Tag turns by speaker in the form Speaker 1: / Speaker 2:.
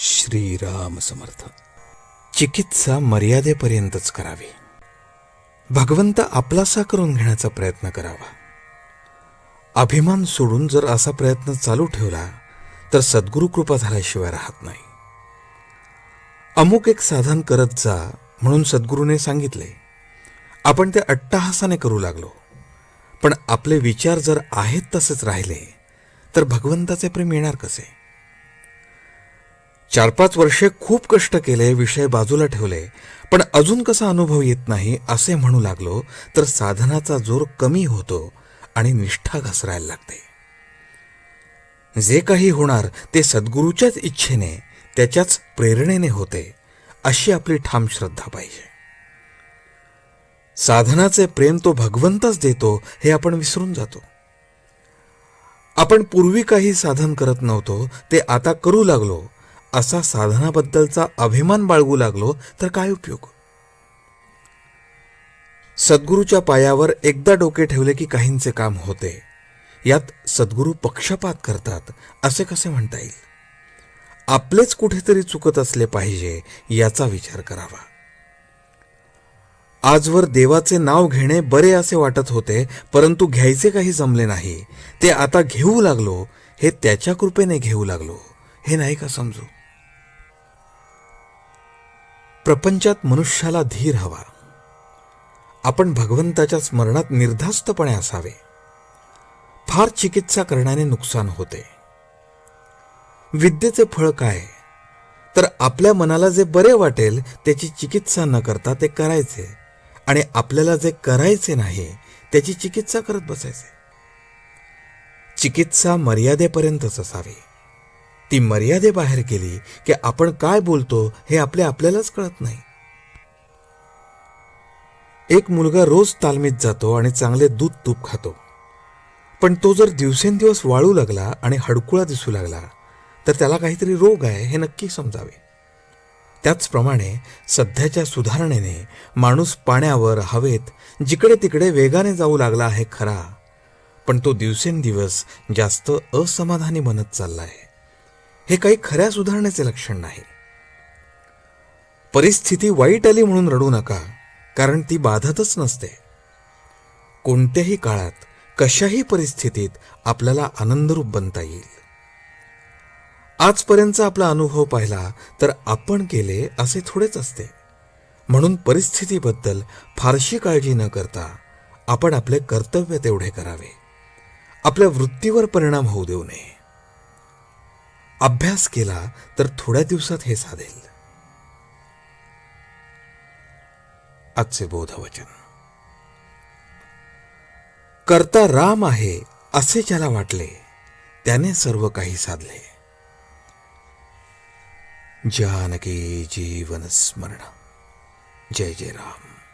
Speaker 1: श्रीराम समर्थ चिकित्सा मर्यादेपर्यंतच करावी. भगवंत आपलासा करून घेण्याचा प्रयत्न करावा. अभिमान सोडून जर असा प्रयत्न चालू ठेवला तर सद्गुरु कृपा झाल्याशिवाय राहत नाही. अमुक एक साधन करत जा म्हणून सद्गुरूने सांगितले. आपण ते अट्टहासाने करू लागलो. पण आपले विचार जर आहेत तसेच राहिले तर भगवंताचे प्रेम येणार कसे? चार पाच वर्षे खूप कष्ट केले विषय बाजूला ठेवले. पण अजून कसा अनुभव येत नाही असे म्हणू लागलो तर साधनाचा जोर कमी होतो आणि निष्ठा घसरायला लागते. जे काही होणार ते सद्गुरूच्याच इच्छेने त्याच्याच प्रेरणेने होते अशी आपली ठाम श्रद्धा पाहिजे. साधनाचे प्रेम तो भगवंतच देतो हे आपण विसरून जातो. आपण पूर्वी काही साधन करत नव्हतो ते आता करू लागलो असा साधनाबद्दलचा अभिमान बाळगू लागलो तर काय उपयोग? सद्गुरूच्या पायावर एकदा डोके ठेवले की काहींचे काम होते. यात सद्गुरू पक्षपात करतात असे कसे म्हणता येईल? आपलेच कुठेतरी चुकत असले पाहिजे याचा विचार करावा. आजवर देवाचे नाव घेणे बरे असे वाटत होते परंतु घ्यायचे काही जमले नाही. ते आता घेऊ लागलो हे त्याच्या कृपेने घेऊ लागलो हे नाही का समजू? प्रपंचात मनुष्याला धीर हवा. आपण भगवंताच्या स्मरणात निर्धास्तपणे असावे. फार चिकित्सा करण्याने नुकसान होते. विद्येचे फळ काय? तर आपल्या मनाला जे बरे वाटेल त्याची चिकित्सा न करता ते करायचे आणि आपल्याला जे करायचे नाही त्याची चिकित्सा करत बसायचे. चिकित्सा मर्यादेपर्यंतच असावी. ती मर्यादेबाहेर गेली की आपण काय बोलतो हे आपले आपल्यालाच कळत नाही. एक मुलगा रोज तालमीत जातो आणि चांगले दूध तूप खातो. पण तो जर दिवसेंदिवस वाळू लागला आणि हडकुळा दिसू लागला तर त्याला काहीतरी रोग आहे हे नक्की समजावे. त्याचप्रमाणे सध्याच्या सुधारणेने माणूस पाण्यावर हवेत जिकडे तिकडे वेगाने जाऊ लागला आहे खरा पण तो दिवसेंदिवस जास्त असमाधानी बनत चालला आहे. हे काही खऱ्या सुधारणेचे लक्षण नाही. परिस्थिती वाईट आली म्हणून रडू नका कारण ती बाधतच नसते. कोणत्याही काळात कशाही परिस्थितीत आपल्याला आनंदरूप बनता येईल. आजपर्यंतचा आपला अनुभव पाहिला तर आपण केले असे थोडेच असते. म्हणून परिस्थितीबद्दल फारशी काळजी न करता आपण आपले कर्तव्य तेवढे करावे. आपल्या वृत्तीवर परिणाम होऊ देऊ नये. अभ्यास केला तर थोड्या दिवसात हे साधेल. आजचे बोधवचन. करता राम आहे असे ज्याला वाटले त्याने सर्व काही साधले. जानकी जीवन स्मरण. जय जय राम.